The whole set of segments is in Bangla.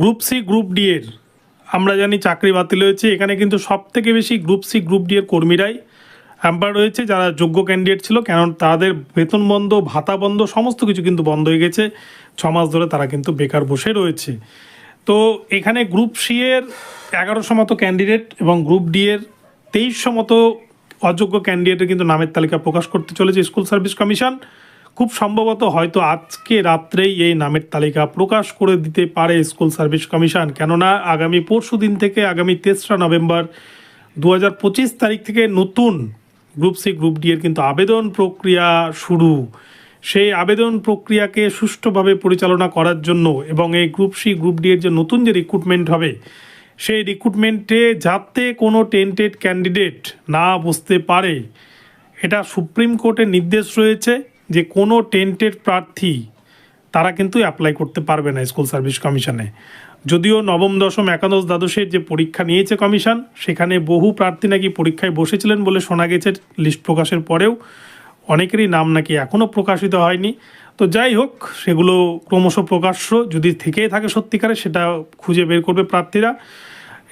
গ্রুপ সি গ্রুপ ডি এর। আমরা জানি চাকরি বাতিল হয়েছে। এখানে কিন্তু সব থেকে বেশি গ্রুপ সি গ্রুপ ডি এর কর্মীরাই হ্যাম্পার রয়েছে, যারা যোগ্য ক্যান্ডিডেট ছিল। কারণ তাদের বেতন বন্ধ, ভাতা বন্ধ, সমস্ত কিছু কিন্তু বন্ধ হয়ে গেছে। ছ মাস ধরে তারা কিন্তু বেকার বসে রয়েছে। তো এখানে গ্রুপ সি এর এগারোশো মতো ক্যান্ডিডেট এবং গ্রুপ ডি এর তেইশশো মতো অযোগ্য ক্যান্ডিডেটের কিন্তু নামের তালিকা প্রকাশ করতে চলেছে স্কুল সার্ভিস কমিশন। খুব সম্ভবত হয়তো আজকে রাত্রেই এই নামের তালিকা প্রকাশ করে দিতে পারে স্কুল সার্ভিস কমিশন। কেননা আগামী পরশু দিন থেকে আগামী তেসরা নভেম্বর দু হাজার পঁচিশ তারিখ থেকে নতুন গ্রুপ সি, গ্রুপ ডি এর কিন্তু আবেদন প্রক্রিয়া শুরু। সেই আবেদন প্রক্রিয়াকে সুষ্ঠুভাবে পরিচালনা করার জন্য এবং এই গ্রুপ সি, গ্রুপ ডি এর যে নতুন যে রিক্রুটমেন্ট হবে, সেই রিক্রুটমেন্টে যাতে কোনো টেন্টেড ক্যান্ডিডেট না বসতে পারে, এটা সুপ্রিম কোর্টের নির্দেশ রয়েছে। যে কোনো টেন্টের প্রার্থী, তারা কিন্তু অ্যাপ্লাই করতে পারবে না স্কুল সার্ভিস কমিশনে যদিও নবম, দশম, একাদশ, দ্বাদশের যে পরীক্ষা নিয়েছে কমিশন সেখানে বহু প্রার্থী নাকি পরীক্ষায় বসেছিলেন বলে শোনা গেছে লিস্ট প্রকাশের পরেও। অনেকেরই নাম নাকি এখনও প্রকাশিত হয়নি। তো যাই হোক, সেগুলো ক্রমশ প্রকাশ্য, যদি থেকেই থাকে সত্যিকারে, সেটা খুঁজে বের করবে প্রার্থীরা।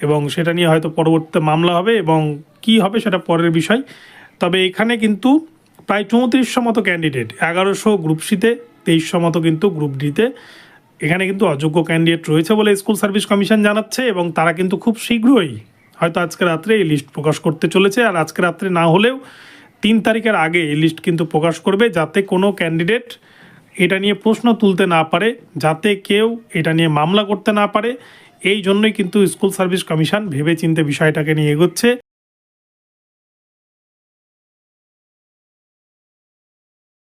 এবং সেটা নিয়ে হয়তো পরবর্তীতে মামলা হবে এবং কি হবে সেটা পরের বিষয়। তবে এখানে কিন্তু প্রায় চৌত্রিশশো মতো ক্যান্ডিডেট এগারোশো গ্রুপ সিতে তেইশশো মতো কিন্তু গ্রুপ ডিতে এখানে কিন্তু অযোগ্য ক্যান্ডিডেট রয়েছে বলে স্কুল সার্ভিস কমিশন জানাচ্ছে এবং তারা কিন্তু খুব শীঘ্রই হয়তো আজকে রাত্রে এই লিস্ট প্রকাশ করতে চলেছে। আর আজকে রাত্রে না হলেও তিন তারিখের আগে এই লিস্ট কিন্তু প্রকাশ করবে যাতে কোনো ক্যান্ডিডেট এটা নিয়ে প্রশ্ন তুলতে না পারে, যাতে কেউ এটা নিয়ে মামলা করতে না পারে। এই জন্যই কিন্তু স্কুল সার্ভিস কমিশন ভেবে চিনতে বিষয়টাকে নিয়ে এগোচ্ছে।